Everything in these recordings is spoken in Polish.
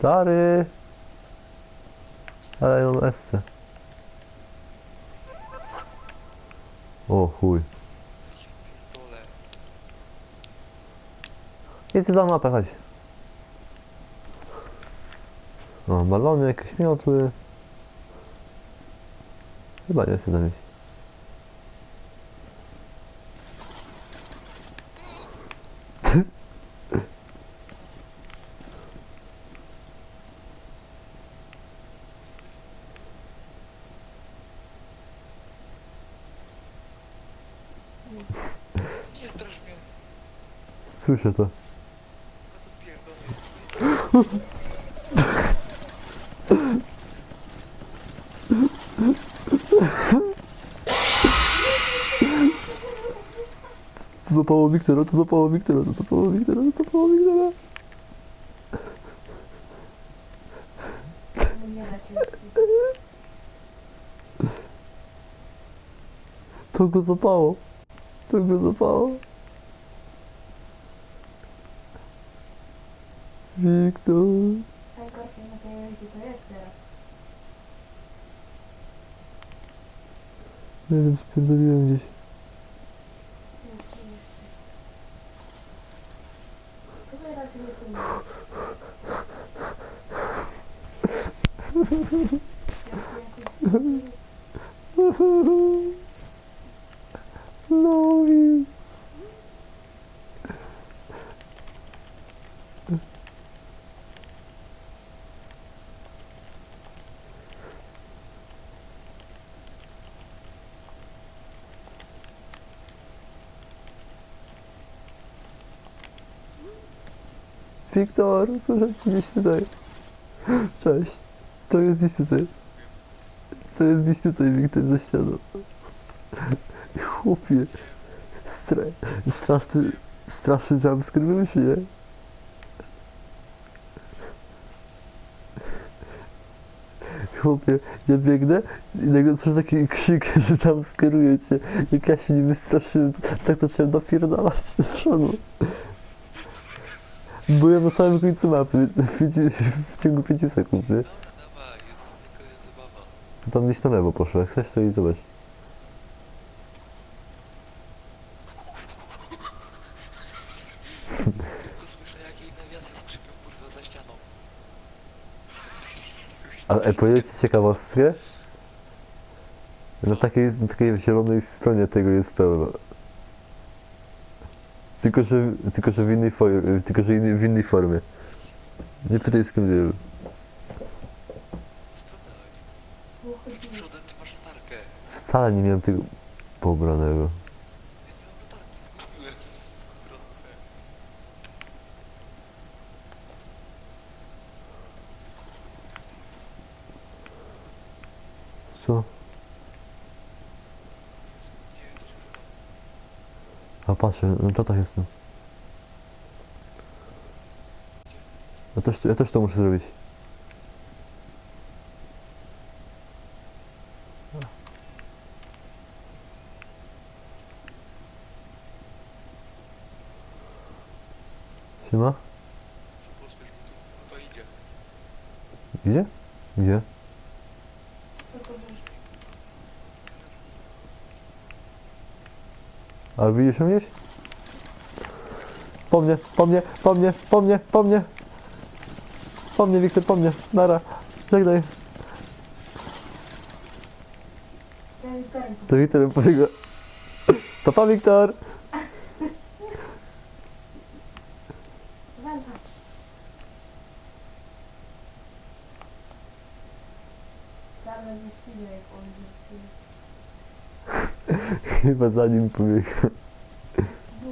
Stary! Ale ja mam SC. O chuj. Dole. Za mapę, chodź. O, balony, jakieś miotły. Chyba nie chcę tam iść. Nie strasz mnie. Słyszę to. Złapało Wiktora, to złapało Wiktora, to złapało Wiktora, to złapało Wiktora. Się. To go złapało. To go złapało. Wiktor. Najgorsze na tej to jest teraz. Nie wiem, spierdoliłem gdzieś. No Wiktor, słyszę gdzieś tutaj. Cześć. To jest gdzieś tutaj. To jest gdzieś tutaj, Wiktor, za ścianą. Chłopie. Stra straszny, straszny jumpscare wymyślił, nie? Chłopie, ja biegnę i nagle słyszę taki krzyk, że tam skieruje cię. Jak ja się nie wystraszyłem, tak to chciałem napierdalać do przodu. Byłem na samym końcu mapy, w, pięciu, w ciągu 5 sekund, nie? Tam gdzieś na lewo poszło, jak chcesz to i zobacz. Tylko słyszę jak e, powiedzieć ci ciekawostkę? Na takiej, na takiej zielonej stronie tego jest pełno. Tylko, że, tylko, że w innej formie, tylko, że w innej formie. Nie pytaj ty masz latarkę. Wcale nie miałem tego pobranego. Ja nie mam latarki, zgubiłem w drodze. Co? Nie wiem, co się używa. Patrzę, na czatach jestem. Ja też, ja też to muszę zrobić. Siema? Pospiesz, idzie. Gdzie? Gdzie? A widzisz ją gdzieś? Po mnie, po mnie, po mnie, po mnie, po mnie. Po mnie, Wiktor, po mnie. Nara. Żegnaj. To Wiktor bym powiedział. To pa, Wiktor. Chyba za nim pobiegł. Bo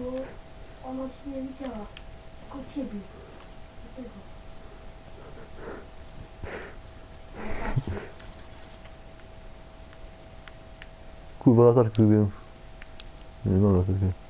ona się nie widziała. Tylko ciebie. Dlatego. Kurwa, latarkę zrobiłem. Nie mam latarki. Marko.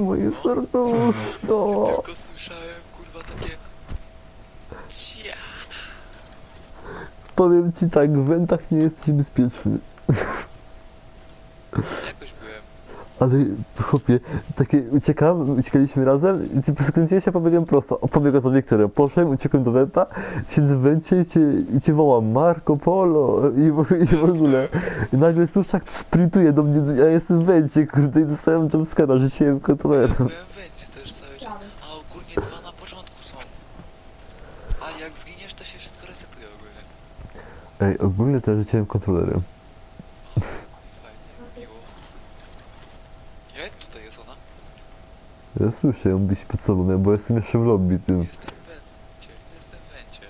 Moje serduszko. Tylko słyszałem, kurwa, takie... Cia. Powiem ci tak, w wentach nie jesteś bezpieczny. Ale chłopie, takie uciekam, uciekaliśmy razem i ty skręciłeś się, pobiegłem prosto. Pobiegłem za Wiktorem, poszedłem, uciekłem do Wenta, siedzę w Wencie i cię, i cię wołam Marco Polo i, w- i w ogóle. I nagle Suszak sprintuje do mnie, ja jestem w Wencie, kurde, i dostałem jumpscara, rzuciłem kontrolerem. Byłem w węcie też cały czas. A ogólnie dwa na początku są. A jak zginiesz, to się wszystko resetuje ogólnie. Ej, ogólnie to ja rzuciłem kontrolerem. Fajnie, miło. Nie? Tutaj jest ona? Ja słyszę ją gdzieś pod sobą, ja- bo jestem jeszcze w lobby tym. Jestem w węcie, jestem w węcie.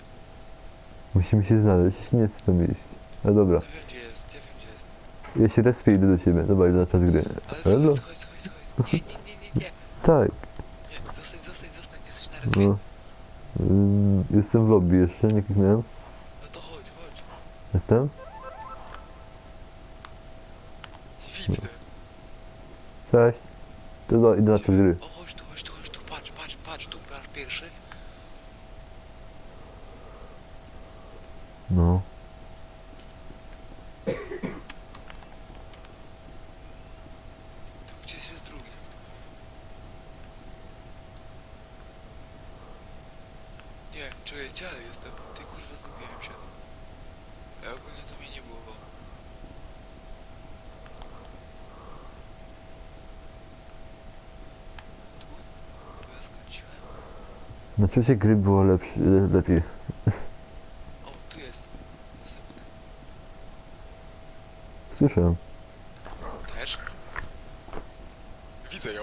Musimy się znaleźć, nie chcę tam iść. No dobra, Ja wiem gdzie jest, ja wiem gdzie jest. ja się respię i idę do siebie, dobra, idę na czas gry. Ale Hello? słuchaj, słuchaj, słuchaj, słuchaj. Nie, nie, nie, nie, nie. Tak, Nie, zostań, zostań, zostań, jesteś na respie. no. Ym, Jestem w lobby jeszcze, nie kliknąłem. No to chodź, chodź. Jestem? Nie. Cześć. To do, idę na czas gry. O, chodź tu, chodź tu, chodź tu, patrz, patrz, patrz, tu masz pierwszy. No. Tu gdzieś jest drugi. Nie, czekaj, gdzie ja jestem? Ty kurwa, zgubiłem się. Ja ogólnie to mnie nie było. Tu? Tu ja skręciłem. Na czasie gry było lepszy, lepiej. O, tu jest. Następny. Słyszałem. Też? Widzę ją.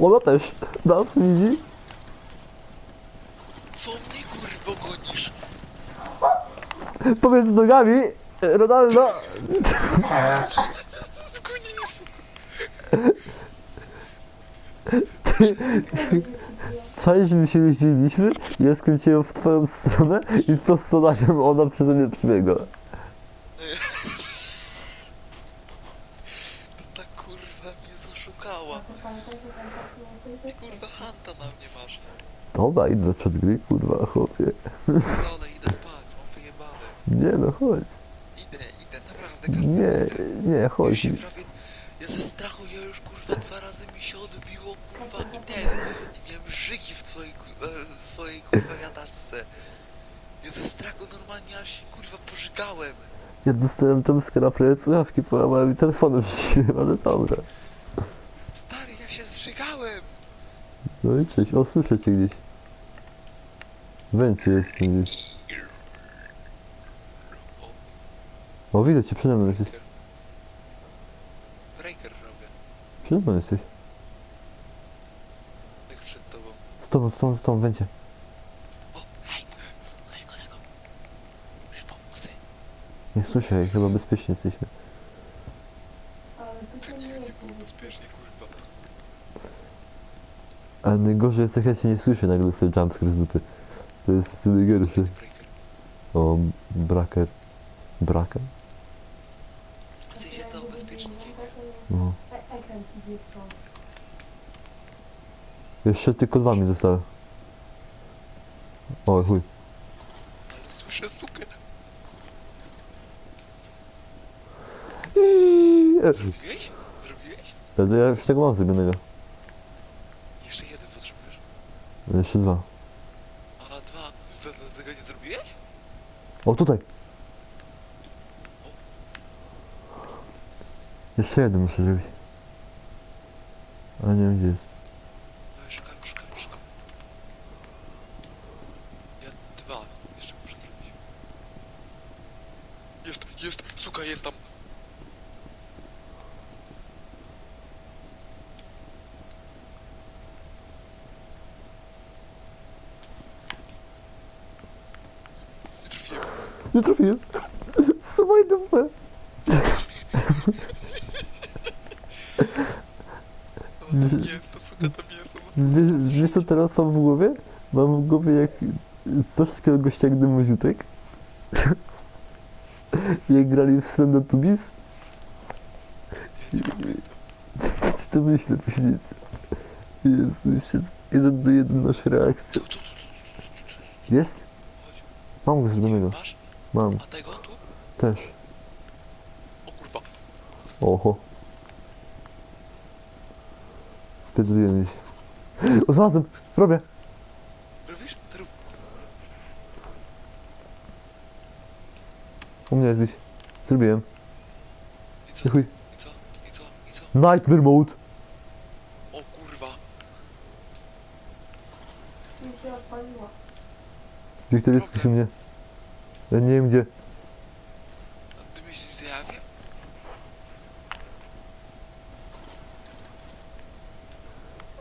Ona też. Nas widzi. Co mnie kurwo gonisz? Pomiędzy nogami. Ronaldo. Mnie su- Cześć, my się jeździliśmy. Ja skręciłem w twoją stronę i prosto na nią ona przeze mnie przebiegła. To ta kurwa mnie zaszukała. Ty kurwa hanta na mnie masz. Dobra, idę czas gry, kurwa, chłopie. Dole, idę spać, mam wyjebane. Nie no, chodź. Idę, idę, naprawdę, Kacper, Nie, idę. nie, Już chodź. się prawie... Ja ze strachu, ja już kurwa dwa razy mi się odbiło, kurwa, i ten. I miałem żyki w twojej, ku- e, swojej kurwa jadaczce. Ja ze strachu normalnie aż się kurwa pożygałem. Ja dostałem jumpscara, prawie słuchawki połamałem i telefonem rzuciłem, ale dobra. Stary, ja się zżygałem. No i cześć, o słyszę cię gdzieś. Węcie jestem gdzieś. O, O, widzę cię, przede mną jesteś. breaker. Breaker robię. Przede mną jesteś. Jak przed tobą. Z tobą, z tobą, z tobą, Węcie. O, hej! Hej, kolego. Już pomógł syn. Nie słyszę, chyba bezpiecznie jesteśmy. Nie, nie było bezpiecznie, kurwa. Ale najgorzej jest, jak ja cię nie słyszę, nagle sobie jumpscare z dupy. To jest najgorsze. Breaker. O, braker. Braker? W sensie to bezpieczniki, nie? No. Jeszcze tylko dwa mi zostały. O, chuj. Ale słyszę sukę. Eee, Zrobiłeś? Zrobiłeś? Ale ja już tego mam zrobionego. Jeszcze jeden potrzebujesz. Jeszcze dwa. A, dwa. Co, tego nie zrobiłeś? O, tutaj! Jeszcze jeden muszę zrobić. A nie wiem gdzie jest. No, szukam, szukam, szukam. Ja dwa jeszcze muszę zrobić. Jest, jest, suka, jest tam. Nie trafiłem. Nie trafiłem! Słuchaj dupę! O, tam jest, suka tam jest. Wiesz, wiesz co teraz mam w głowie? Mam w głowie jak coś takiego gościa jak Dymuziutek. Jak grali w Tubis. Nie, nie pamiętam. To to myślę później. Jezu, jeszcze jeden do jeden nasza reakcja. Jest? chodź. Mam go zrobionego. Mam, A tego tu? też. O kurwa. Oho. Spierdoliłem się. O, znalazłem! Robię! Robisz? To rób. U mnie jest gdzieś. Zrobiłem. I co? Nie chuj. I co? I co? I co? Nightmare mode! O kurwa. Mi się odpaliła. Wiktor jest przy mnie. Ja nie wiem gdzie. A ty myślisz, że ja wiem?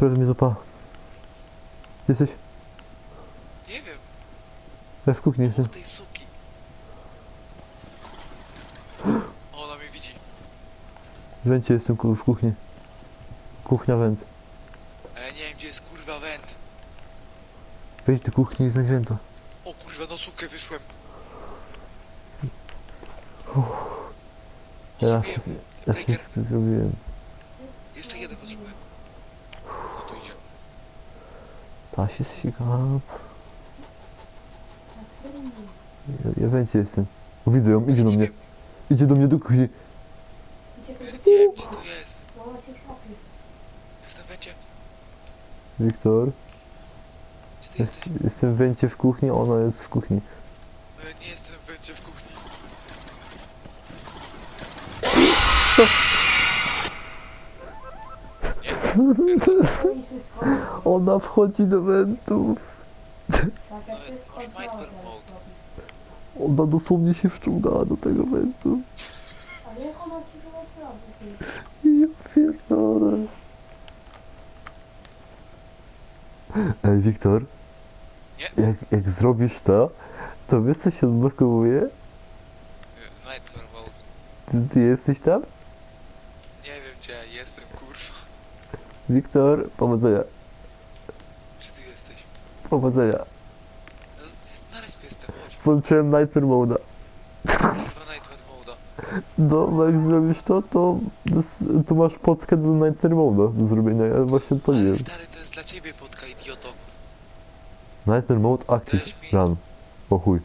Prawie mnie zapała. Gdzie jesteś? Nie wiem. Ja w kuchni jestem. Obok tej suki. O, ona mnie widzi. W wencie jestem ku- w kuchni. Kuchnia węd. Ja nie wiem, gdzie jest kurwa węd. Wejdź do kuchni i znajdź węta. O kurwa, na sukę wyszłem. Ja, Ja się- wiem. ja Breaker. wszystko zrobiłem. Jeszcze jeden potrzebuję. No to idzie. Co się ścigam? Ja, ja w wencie jestem. O, widzę ją, idzie do Nie mnie. Idzie do mnie do kuchni. Nie wiem, gdzie to jest. Jestem węcie. Wiktor. Gdzie ty Jest, jesteś? jestem w wencie w kuchni, ona jest w kuchni. Ona wchodzi do wentów. Ona dosłownie się wciągała do tego wentu. Ale jak ona ci wyłączyła? Ja pierdolę. Ej, Wiktor. Jak, jak zrobisz to, to wiesz co się odblokowuje? Y, Nightmare mode. Ty, ty jesteś tam? Nie wiem, gdzie ja jestem, kurwa. Wiktor, powodzenia. Gdzie ty jesteś? Powodzenia. No, na respie jestem, chodź. Włączyłem Nightmare Mode'a. Kurwa, Nightmare moda. No, bo jak zrobisz to, to, to masz podkę do Nightmare Mode'a do zrobienia. Ja właśnie to nie Ale wiem. stary, to jest dla ciebie podka, idioto. Nightmare Mode Active. Mi- Run. O chuj.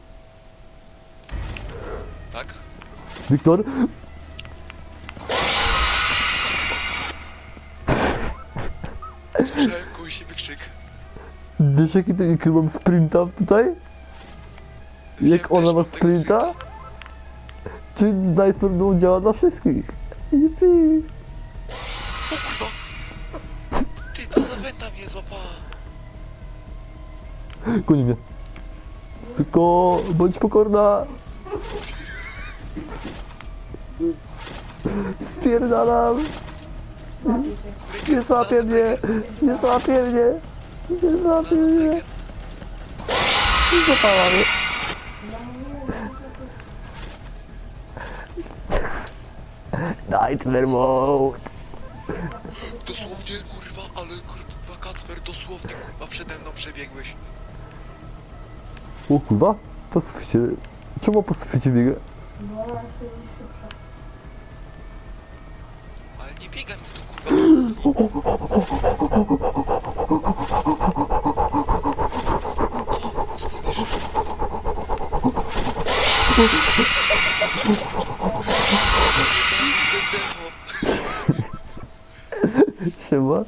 Tak? Wiktor! Wiesz jaki, ty- jaki mam sprinta tutaj? Jak ona ma sprinta? Czyli Nightmare Mode działa na wszystkich. Yippee. O kurwa! Ty, ta zawęta mnie złapała. Goni mnie. Tylko bądź pokorna. Spierdalam. Nie złapie mnie. Nie złapie mnie. Mnie. brykiet. Złapała mnie. Nightmare Mode. Dosłownie, kurwa, ale kurwa, Kacper, dosłownie, kurwa, przede mną przebiegłeś. O kurwa. Po suficie. Czemu po suficie biega? No ona jest już szybsza. Ale nie biegaj mi tu, kurwa. Co? Co ty dyszesz? Siema.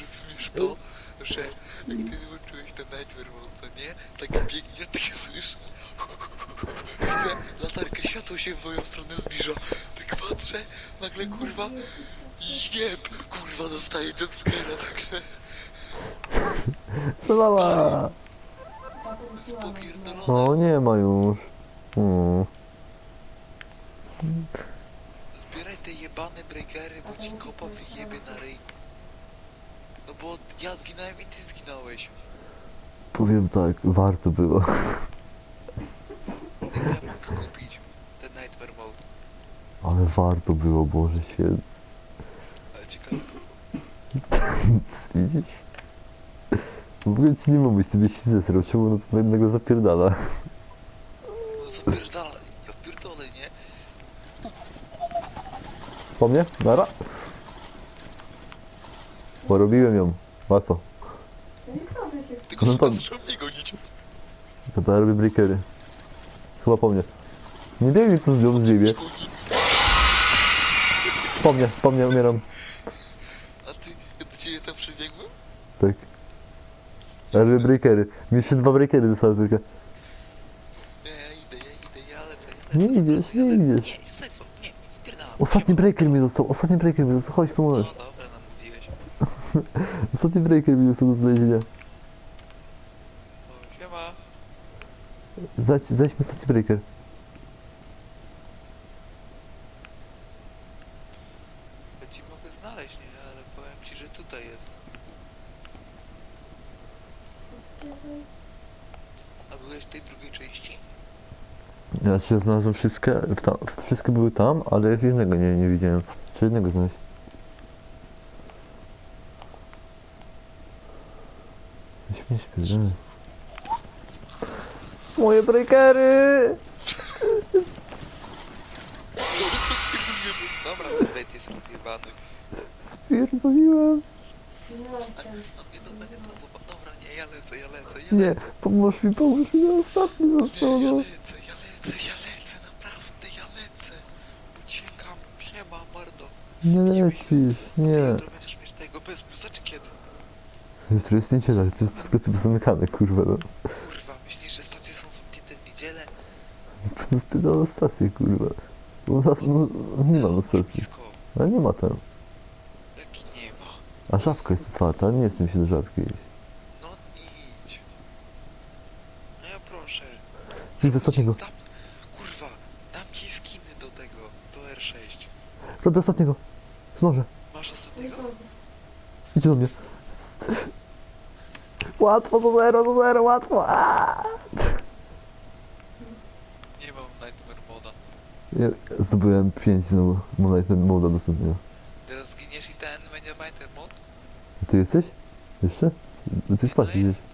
Rozumiesz to, że jak ty wyłączyłeś ten Nightmare Mode, co nie? Tak biegnie, tak słyszę. Widzę, latarkę, światło się w moją stronę zbliża. Tak patrzę, nagle kurwa, jeb, kurwa, dostaję jumpscare'a nagle. Złapała. Z popierdolone. No nie ma już. Mm. Zbieraj te jebane breakery, bo ci kopa wyjebie na ryj. No bo ja zginąłem i ty zginąłeś. Powiem tak, warto było. Ja mogę kupić ten Nightmare Mode? Ale warto było, Boże święty. Ale ciekawe to Widzisz? Ogóle ci nie ma być, byś się zesrał, czemu no to nagle zapierdala. No zapierdala, ja pierdolę, nie? Po mnie? Nara? Porobiłem ją. Proszę się. Tylko No to- zaczął mnie gonić. Dobra, robię breakery. Chyba po mnie. Nie biegnij tu z nią z ziemię. Po mnie, po mnie umieram. A ty, ja do ciebie tam przybiegłem? Tak. Robię breakery. Mi się dwa breakery zostały tylko. Nie, ja idę, ja idę, ja lecę, ja lecę. Nie idziesz, nie Ja lecę. idziesz. Nie, serio, nie, spierdalam. Ostatni breaker mi został, ostatni breaker mi został. Chodź, No pomożesz. dobra, namówiłeś. Ostatni breaker mi został do znalezienia. O, siema. Zajdź, zajdźmy ostatni breaker. Ja ci mogę znaleźć, nie? Ale powiem ci, że tutaj jest. A byłeś w tej drugiej części? Ja się znalazłem wszystkie, tam, wszystkie były tam, ale jednego nie, nie widziałem. Czy jednego znaleźć? Śmiesz, pierdolę. Moje breakery! Dobra, to spierdolimy. Dobra, ten bet jest rozjebany. Spierdoliłem. Nie. Dobra, nie, ja lecę, ja lecę, ja Nie, lecę. pomóż mi, pomóż mi, ostatni Nie, został, ja lecę, lecę, ja lecę, naprawdę, ja lecę. Uciekam, siema, mordo. Nie lecisz, Ty nie. jutro będziesz mieć tego bez plusa, czy kiedy? Jutro jest niedziela, to sklepy pozamykane, kurwa, no. Kurwa, myślisz, że stacje są zamknięte w niedzielę? Spytał o stację, kurwa. No, na- no, nie ma na stacji. Blisko. Ale nie ma tam. Jaki nie ma. A żabka jest otwarta, nie jestem się do żabki iść. No idź. No ja proszę. Idź ostatniego. Dam, kurwa, dam ci skiny do tego, do R6. Robię ostatniego. Zdążę. Masz Nie ostatniego? Idź do mnie. Łatwo do zero, do zero, łatwo. Aaaa! Nie mam Nightmare moda. Ja zdobyłem 5 znowu. Mam ten moda dostępnego. Teraz zginiesz i ten będzie Nightmare mod? Ty jesteś? Jeszcze? No ty spać no idziesz. jestem,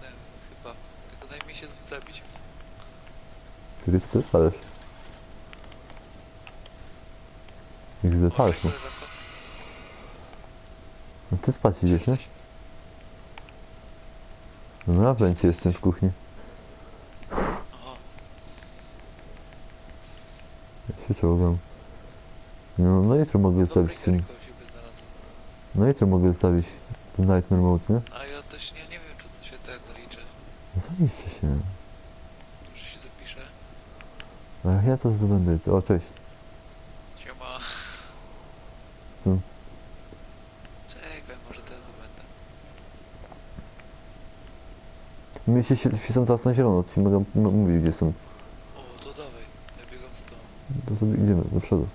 chyba. Tylko daj mi się zabić. Ty wiesz co ty spalasz? Zapalisz, cześć, no. no ty spać idziesz, nie? No na węcie jestem w kuchni. Ja się czołgam. No, no jutro mogę dobra, zostawić ten... No jutro mogę zostawić ten Nightmare Mode, nie? A ja też nie, nie wiem, czy to się tak zaliczy. Zaliczcie się. Może się zapiszę? A jak ja to zdobędę? O, cześć. Siema. Co? Czekaj, może teraz będę. Mi się świe- świecą teraz na zielono, ci mogę m- mówić gdzie są. O, to dawaj. Ja biegam z tą. To sobie idziemy do przodu.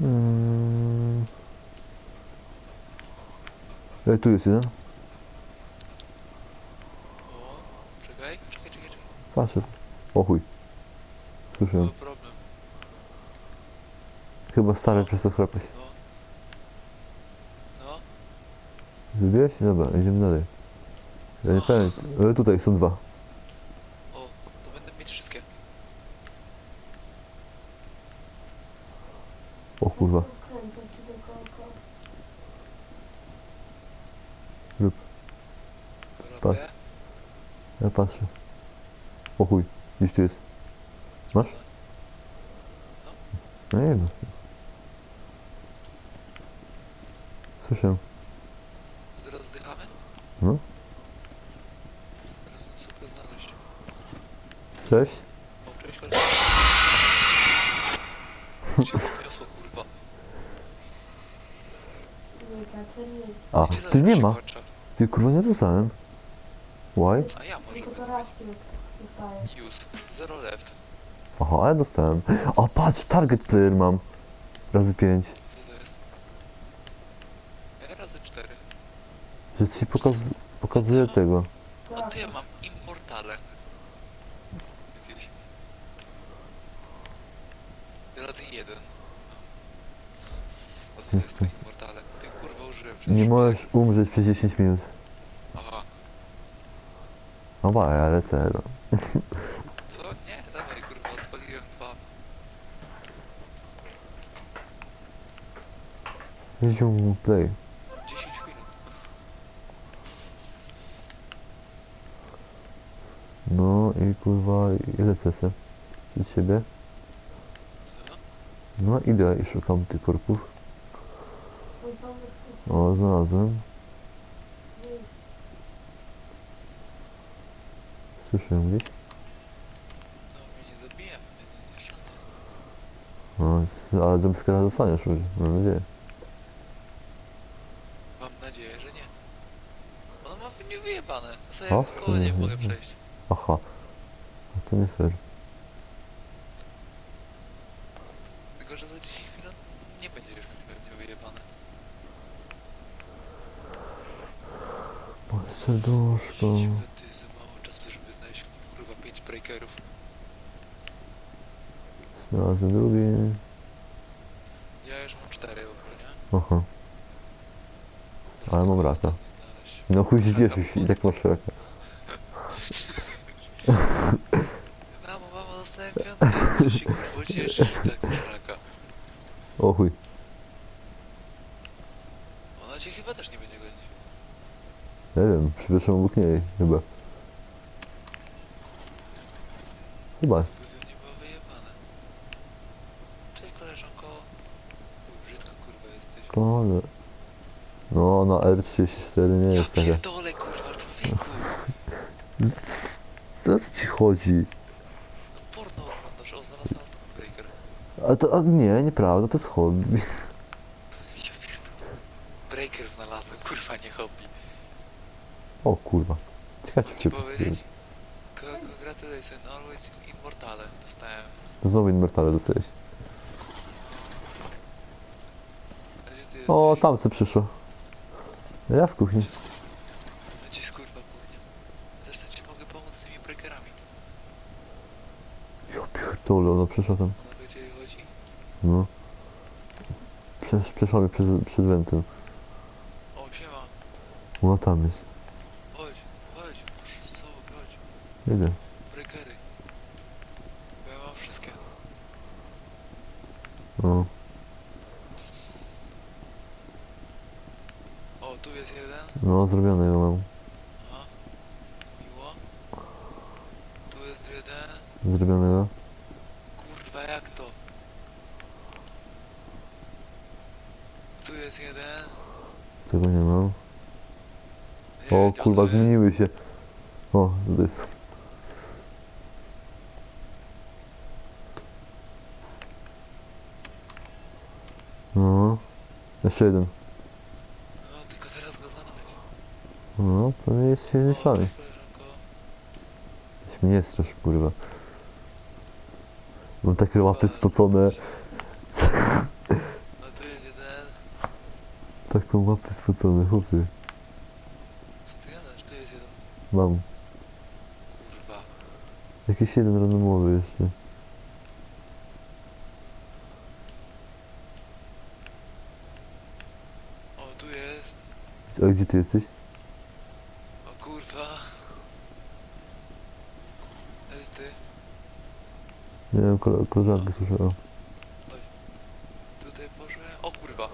Mm. Ej, tu jest jeden. O, czekaj, czekaj, czekaj, czekaj. Patrzę. O chuj. Słyszałem. Był problem. Chyba stary przez to chrapać. No. No. Zbiłeś? Dobra, idziemy dalej. Nie pamiętam. Ale tutaj są dwa. O, to będę mieć wszystkie. O kurwa. Kołka. Robię. Ja patrzę. O chuj. Gdzieś tu jest. Masz? No nie wiem. Słyszę. Teraz zdychamy? No. Teraz muszę go znaleźć. Cześć. O, cześć, kolega. Cię rozniosło, kurwa. A, Gdzie ty nie ma. Ty kurwa nie zostałem. Why? A ja może Tylko dostaję. Use. Zero left. Aha, ja dostałem. A patrz, target player mam. Razy pięć. Co to jest? Ja razy cztery. Że ci pokaz pokazuje tego. A to ja mam Jesteś. Jesteś. Mortale. Ty kurwa użyłem przecież. Nie możesz umrzeć przez 10 minut. Aha. No ba, ja. No. Co? Nie, dawaj kurwa, odpaliłem dwa. Zium, play. 10 minut. No i kurwa, i lecę se. Siebie. Co? No idę i szukam tych korków. O, znalazłem. Słyszę gdzieś. No mnie nie zabija, mnie nie zniszczony jest. No, ale jumpscare'a dostaniesz już, mam nadzieję. Mam nadzieję, że nie. Ono ma w nie wyjebane. O, Sobie w koło nie nie, mogę przejść. Aha. No to nie fair. Tylko, że za 10 minut nie będzie już pewnie wyjebane. Moje serduszko. 10 minut to jest za mało czasu, żeby znaleźć kurwa 5 breakerów. Znalazłem drugi. Ja już mam 4 ogólnie. Aha. Ale mam znaleźć. No chuj się cieszysz i tak masz raka. Mamo, mamo, dostałem piątkę. Co się kurwa cieszysz, że tak masz raka? O chuj. Ona cię chyba też nie będzie gonić. Przybyszłem obok niej chyba. Chyba. Było wyjebane. Cześć koleżanko. Uj, brzydko kurwa jesteś. Kole. No, na R34 nie Ja jest taka. pierdolę kurwa człowieku. Co ci chodzi? No porno oglądasz, o znalazłem ostatni breaker. A to, a nie, nieprawda, to jest hobby. Ja pierdolę. Breaker znalazłem, kurwa nie hobby. O kurwa. Ciekawe Mam czy ci się powiedzieć? Co- Congratulations, always in immortale dostałem. Znowu inwertale dostałeś. A gdzie ty jesteś? O, tam co przyszło. Ja w kuchni. Gdzie jesteś? Gdzie jest kurwa kuchnia? To ci mogę pomóc z tymi breakerami. Ja pierdolę, ona przyszła tam. Ona wie gdzie chodzi? No. Przesz, przeszła mnie przez. O, siema. Ona tam jest. Chodź, chodź, proszę, co, chodź. Idę. Breakery. Bo ja mam wszystkie. No. O, tu jest jeden. No, zrobione ją mam. Aha. Miło. Tu jest jeden. Zrobionego. Kurwa, jak to? Tu jest jeden. Tego nie mam. Nie, O gdzie kurwa, jest? zmieniły się. O, to jest. No. Jeszcze jeden. No, tylko teraz go znaleźć. No, to jest się zniszczony. mnie nie strasz, kurwa. Mam takie łapy spocone. No tu jest jeden. Taką łapy spocone, chłopie. Co ty gadasz? Tu jest jeden. Mam. Kurwa. Jakiś jeden randomowy jeszcze. O, tu jest. A gdzie ty jesteś? O kurwa. Jest ty. Nie wiem, kole koleżankę słyszałem. Tutaj poszłem. O kurwa.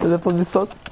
Telefon mi stąd?